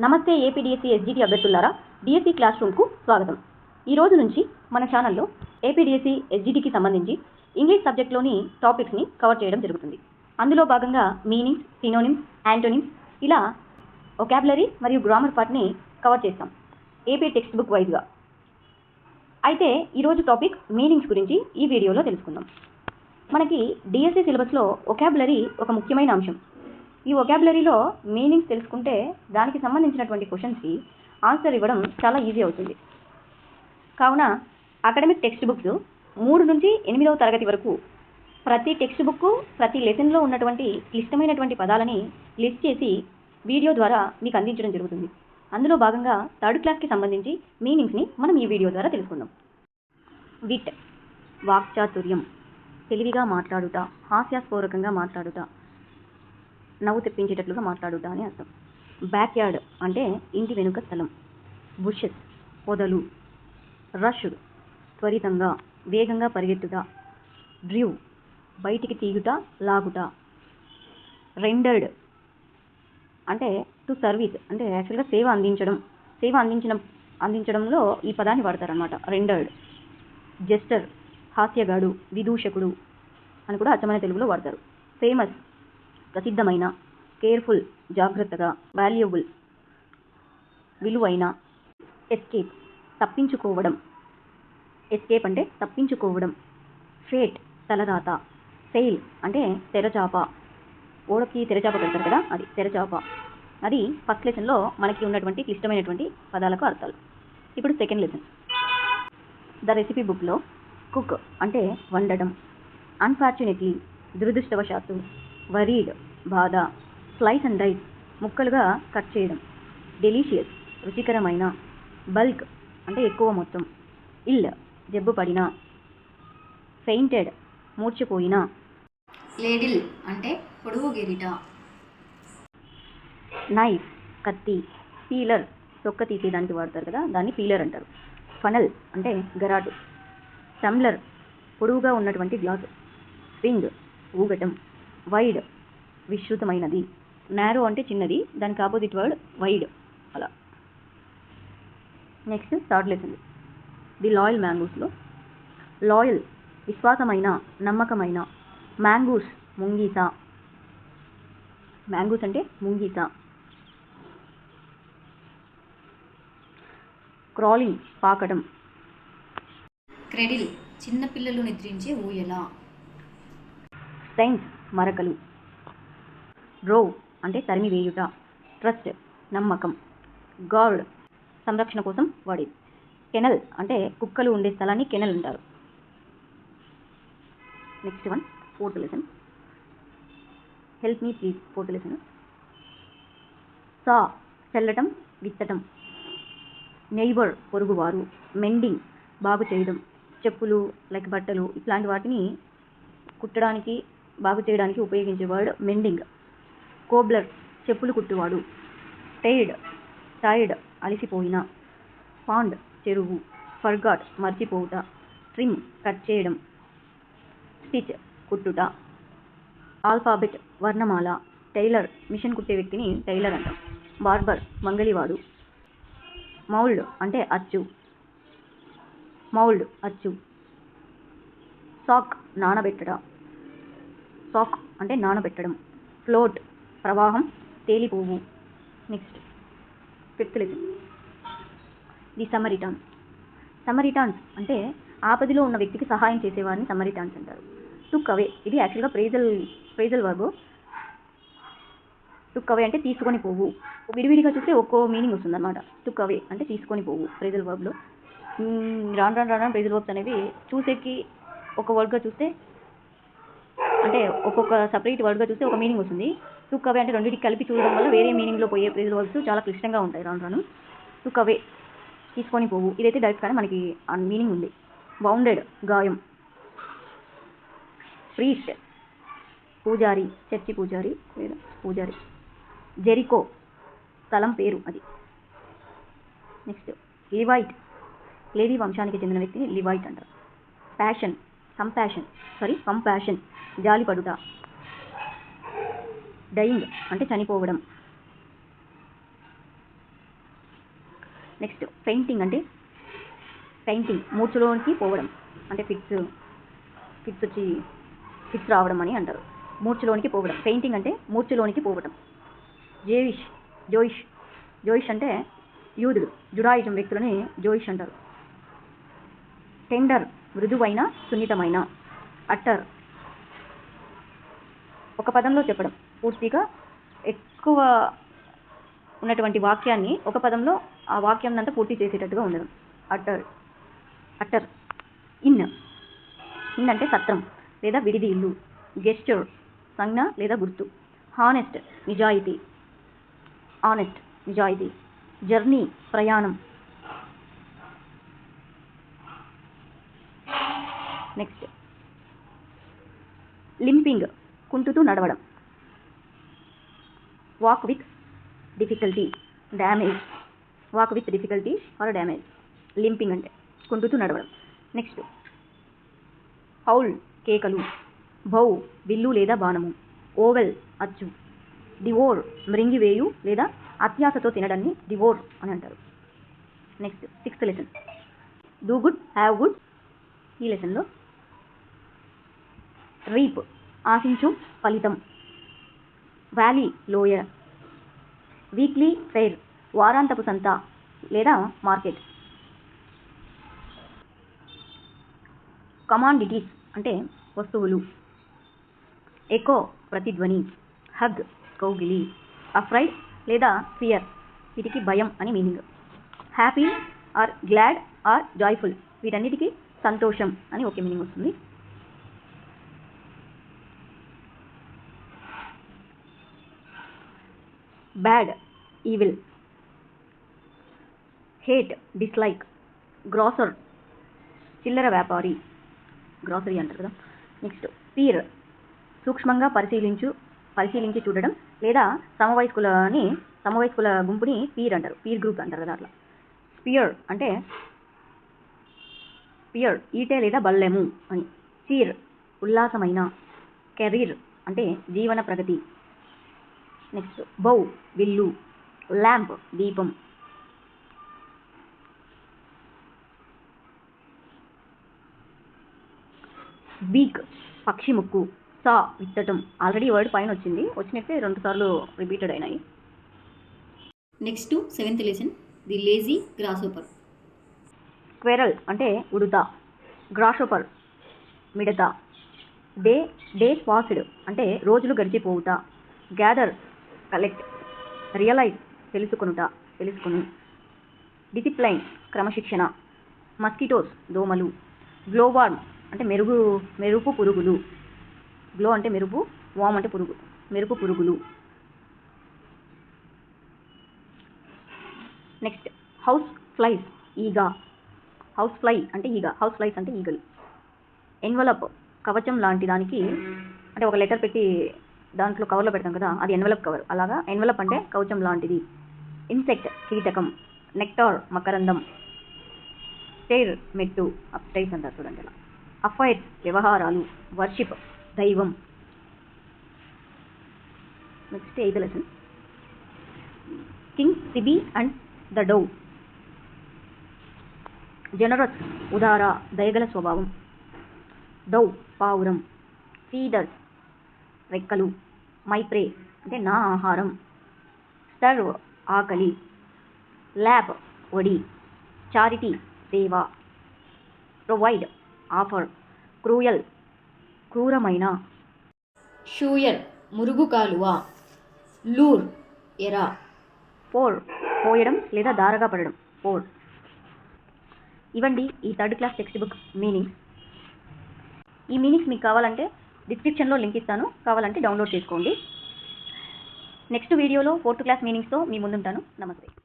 నమస్తే AP DSC SGT అభ్యర్థులారా DSC క్లాస్ రూమ్కు స్వాగతం. ఈ రోజు నుంచి మన ఛానల్లో ఏపీడిఎస్సీ ఎస్జిటికి సంబంధించి ఇంగ్లీష్ సబ్జెక్ట్లోని టాపిక్స్ని కవర్ చేయడం జరుగుతుంది. అందులో భాగంగా మీనింగ్స్ సినోనిమ్స్ యాంటోనిమ్స్ ఇలా ఒకాబులరీ మరియు గ్రామర్ పార్ట్ని కవర్ చేస్తాం. ఏపీ టెక్స్ట్ బుక్ వైజ్గా. అయితే ఈరోజు టాపిక్ మీనింగ్స్ గురించి ఈ వీడియోలో తెలుసుకుందాం. మనకి డిఎస్సీ సిలబస్లో ఒకాబులరీ ఒక ముఖ్యమైన అంశం. ఈ ఒకాబులరీలో మీనింగ్స్ తెలుసుకుంటే దానికి సంబంధించినటువంటి క్వశ్చన్స్కి ఆన్సర్ ఇవ్వడం చాలా ఈజీ అవుతుంది. కావున అకాడమిక్ టెక్స్ట్ బుక్స్ మూడు నుంచి ఎనిమిదవ తరగతి వరకు ప్రతి టెక్స్ట్ బుక్ ప్రతి లెసన్లో ఉన్నటువంటి క్లిష్టమైనటువంటి పదాలని లిస్ట్ చేసి వీడియో ద్వారా మీకు అందించడం జరుగుతుంది. అందులో భాగంగా థర్డ్ క్లాస్కి సంబంధించి మీనింగ్స్ని మనం ఈ వీడియో ద్వారా తెలుసుకుందాం. విట్ వాక్చాతుర్యం తెలివిగా మాట్లాడుట హాస్యాస్పూరకంగా మాట్లాడుట నవ్వు తెప్పించేటట్లుగా మాట్లాడుట అని అర్థం. బ్యాక్ యార్డ్ అంటే ఇంటి వెనుక స్థలం. బుషెస్ పొదలు. రష్ త్వరితంగా వేగంగా పరిగెత్తుట డ్రివ్ బయటికి తీయుట లాగుట. రెండర్డ్ అంటే టు సర్వీస్ అంటే యాక్చువల్గా సేవ అందించడం. సేవ అందించడం అందించడంలో ఈ పదాన్ని వాడతారనమాట రెండర్డ్ జెస్టర్ హాస్యగాడు విదూషకుడు అని కూడా అచ్చమైన తెలుగులో వాడతారు. ఫేమస్ ప్రసిద్ధమైన కేర్ఫుల్ జాగ్రత్తగా వాల్యుబుల్ విలువైన ఎస్కేప్ తప్పించుకోవడం. ఎస్కేప్ అంటే తప్పించుకోవడం. ఫేట్ తలరాత సెయిల్ అంటే తెరచాప. ఓడకి తెరచాప పెడతారు కదా అది తెరచాప. అది ఫస్ట్ లెసన్లో మనకి ఉన్నటువంటి క్లిష్టమైనటువంటి పదాలకు అర్థాలు. ఇప్పుడు సెకండ్ లెసన్ ద రెసిపీ బుక్లో కుక్ అంటే వండడం. అన్ఫార్చునేట్లీ దురదృష్టవశాత్తు వరీడ్ బాధ స్లైస్ అండ్ డైస్ ముక్కలుగా కట్ చేయడం. డెలీషియస్ రుచికరమైన బల్క్ అంటే ఎక్కువ మొత్తం. ఇల్ జబ్బు పడిన. ఫెయింటెడ్ మూర్చిపోయిన. లేడిల్ అంటే పొడుగు గిరిట. నైఫ్ కత్తి పీలర్ తొక్క తీసేదానికి వాడతారు కదా దాన్ని పీలర్ అంటారు. ఫనల్ అంటే గరాటు. టమ్లర్ పొడవుగా ఉన్నటువంటి గ్లాసు. స్వింగ్ ఊగటం. వైడ్ విస్తృతమైనది. నారో అంటే చిన్నది దానికి ఆపోజిట్ వర్డ్ వైడ్ అలా. Next third lesson the loyal మ్యాంగోస్లో loyal విశ్వాసమైన నమ్మకమైన మ్యాంగూస్ ముంగీస. మ్యాంగూస్ అంటే ముంగీస. క్రాలింగ్ పాకడం. క్రెడిల్ చిన్నపిల్లలు నిద్రించే ఊయల. సైన్స్ మరకలు. రోవ్ అంటే తరిమి వేయుట. ట్రస్ట్ నమ్మకం. గార్డ్ సంరక్షణ కోసం వాడేది. కెనల్ అంటే కుక్కలు ఉండే స్థలాన్ని కెనల్ అంటారు. Next one fourth lesson. Help me please fourth lesson. Sow చల్లటం విత్తటం. నైబర్ పొరుగువారు మెండింగ్ బాగు చేయడం. చెప్పులు లైక్ బట్టలు ఇట్లాంటి వాటిని కుట్టడానికి బాగు చేయడానికి ఉపయోగించే వర్డ్ మెండింగ్ కోబ్లర్ చెప్పులు కుట్టువాడు. టైర్డ్ టైర్డ్ అలసిపోయిన. పాండ్ చెరువు. ఫర్గాట్ మర్చిపోవుట. ట్రిమ్ కట్ చేయడం. స్టిచ్ కుట్టుట. ఆల్ఫాబెట్ వర్ణమాల. టైలర్ మిషన్ కుట్టే వ్యక్తిని టైలర్ అంటాం. బార్బర్ మంగళివాడు. మౌల్డ్ అంటే అచ్చు. మౌల్డ్ అచ్చు. సాక్ నానబెట్టడ సాక్ అంటే నానబెట్టడం. ఫ్లోట్ ప్రవాహం తేలిపోవు. Next fifth lesson the Samaritan Samaritans అంటే ఆపదిలో ఉన్న వ్యక్తికి సహాయం చేసేవారిని సమరిటాన్స్ అంటారు. టుక్ అవే ఇది యాక్చువల్గా phrasal phrasal verb took away అంటే తీసుకొని పోవు. విడివిడిగా చూస్తే ఒక్కో మీనింగ్ వస్తుంది అనమాట టుక్ అవే అంటే తీసుకొని పోవు ప్రేజల్ వర్బ్లో రాను రాను రాను ప్రేజల్ వర్బ్స్ అనేవి చూసేకి ఒక వర్డ్గా చూస్తే అంటే ఒక్కొక్క సపరేట్ వర్డ్గా చూస్తే ఒక మీనింగ్ వస్తుంది. టుక్ అవే అంటే రెండింటికి కలిపి చూడడం వల్ల వేరే మీనింగ్లో పోయే ప్రేజల్ వర్డ్స్ చాలా క్లిష్టంగా ఉంటాయి. రాను రాను. టుక్ అవే తీసుకొని పోవు. ఇదైతే డైరెక్ట్గానే మనకి మీనింగ్ ఉంది. బౌండెడ్ గాయం. ప్రీస్ట్ పూజారి చర్చి పూజారి పూజారి. జెరికో స్థలం పేరు అది. నెక్స్ట్ లివైట్ లేడీ వంశానికి చెందిన వ్యక్తిని లివైట్ అంటారు. ప్యాషన్ కంపాషన్ సారీ కంపాషన్ జాలిపడుట. డయింగ్ అంటే చనిపోవడం. నెక్స్ట్ పెయింటింగ్ అంటే పెయింటింగ్ మూర్ఛలోనికి పోవడం. అంటే ఫిట్స్ ఫిట్స్ వచ్చి ఫిట్స్ రావడం అని అంటారు. మూర్ఛలోనికి పోవడం. పెయింటింగ్ అంటే మూర్ఛలోనికి పోవడం. జేయిష్ జోయిష్ జోయిష్ అంటే యూదుడు జుడాయిజం వ్యక్తులని జోయిష్ అంటారు. టెండర్ మృదువైన సున్నితమైన. అట్టర్ ఒక పదంలో చెప్పడం. పూర్తిగా ఎక్కువ ఉన్నటువంటి వాక్యాన్ని ఒక పదంలో ఆ వాక్యం అంతా పూర్తి చేసేటట్టుగా ఉండడం. Utter utter in. ఇన్ అంటే సత్రం లేదా విడిది ఇల్లు గెస్చర్ సంజ్ఞ లేదా గుర్తు. హానెస్ట్ నిజాయితీ. ఆనెస్ట్ నిజాయితీ. జర్నీ ప్రయాణం. నెక్స్ట్ లింపింగ్ కుంటుతూ నడవడం. Walk with difficulty damage walk with difficulty or damage limping అంటే కుంటుతూ నడవడం. నెక్స్ట్ హౌల్ కేకలు. భౌ విల్లు లేదా బాణము. ఓవెల్ అచ్చు. డివోర్ మృంగివేయు లేదా అత్యాసతో తినడాన్ని డివోర్ అని అంటారు. Next sixth lesson do good have good ఈ లెసన్లో రీప్ ఆశించు ఫలితం. వ్యాలీ లోయ వీక్లీ ఫెయిర్ వారాంతపు సంత లేదా మార్కెట్. కమాండిటీస్ అంటే వస్తువులు. ఎకో ప్రతిధ్వని. హగ్ కౌగిలి. అఫ్రైడ్ లేదా ఫియర్. వీటికి భయం అని meaning. Happy or glad or joyful. వీటన్నిటికీ సంతోషం అని ఒకే మీనింగ్ వస్తుంది. Bad evil hate dislike grocer చిల్లర వ్యాపారి గ్రాసరీ అంటారు కదా. నెక్స్ట్ పీర్ సూక్ష్మంగా పరిశీలించు పరిశీలించి చూడడం లేదా సమవయస్కులని సమవయస్కుల గుంపుని పీర్ అంటారు పీర్ గ్రూప్ అంటారు కదా అట్లా. స్పియర్ అంటే పియర్ ఈటే లేదా బల్లెము అని. చీర్ ఉల్లాసమైన కెరీర్ అంటే జీవన ప్రగతి నెక్స్ట్ బౌ విల్లు ల్యాంప్ దీపం బీక్ పక్షి ముక్కు సా విత్తటం ఆల్రెడీ వర్డ్ పైన వచ్చింది. వచ్చినట్టే రెండు సార్లు రిపీటెడ్ అయినాయి. Next seventh lesson the lazy grasshopper squirrel అంటే ఉడుత. గ్రాషోపర్ మిడత. డే డేస్ పాస్డ్ అంటే రోజులు గడిచిపోవుట. గ్యాదర్ కలెక్ట్ రియలైజ్ తెలుసుకొనుట తెలుసుకుని. డిసిప్లైన్ క్రమశిక్షణ. మస్కిటోస్ దోమలు. గ్లోవార్మ్ అంటే మెరుగు మెరుపు పురుగులు. గ్లో అంటే మెరుపు వామ్ అంటే పురుగు మెరుపు పురుగులు. నెక్స్ట్ హౌస్ ఫ్లైస్ ఈగ. హౌస్ ఫ్లై అంటే ఈగ హౌస్ ఫ్లైస్ అంటే ఈగలు. ఎన్వలప్ కవచం లాంటి దానికి అంటే ఒక లెటర్ పెట్టి దాంట్లో కవర్లో పెడతాం కదా అది ఎన్వలప్ కవర్ అలాగా ఎన్వలప్ అంటే కవచం లాంటిది. ఇన్సెక్ట్ కీటకం నెక్టార్ మకరందం స్టేర్ మెట్టు అప్స్టైస్ అంటారు చూడండి అలా అఫైర్స్ వ్యవహారాలు వర్షిప్ దైవం. Next eighth lesson king Sibi and the dove generous ఉదార దయగల స్వభావం డౌ పావురం సీడర్స్ రెక్కలు మైప్రే అంటే నా ఆహారం. సర్వ్ ఆకలి ల్యాబ్ ఒడి చారిటీ సేవ. ప్రొవైడ్ ఆఫర్ క్రూయల్ క్రూరమైన. షూయర్ మురుగు కాలువ. లూర్ ఎర. పోర్ పోయడం లేదా దారగా పడడం. పోర్ ఇవండి ఈ third class text book meanings. ఈ మీనింగ్స్ మీకు కావాలంటే డిస్క్రిప్షన్లో లింక్ ఇస్తాను. కావాలంటే డౌన్లోడ్ చేసుకోండి. నెక్స్ట్ వీడియోలో ఫోర్త్ క్లాస్ మీనింగ్స్తో మీ ముందుంటాను. నమస్తే.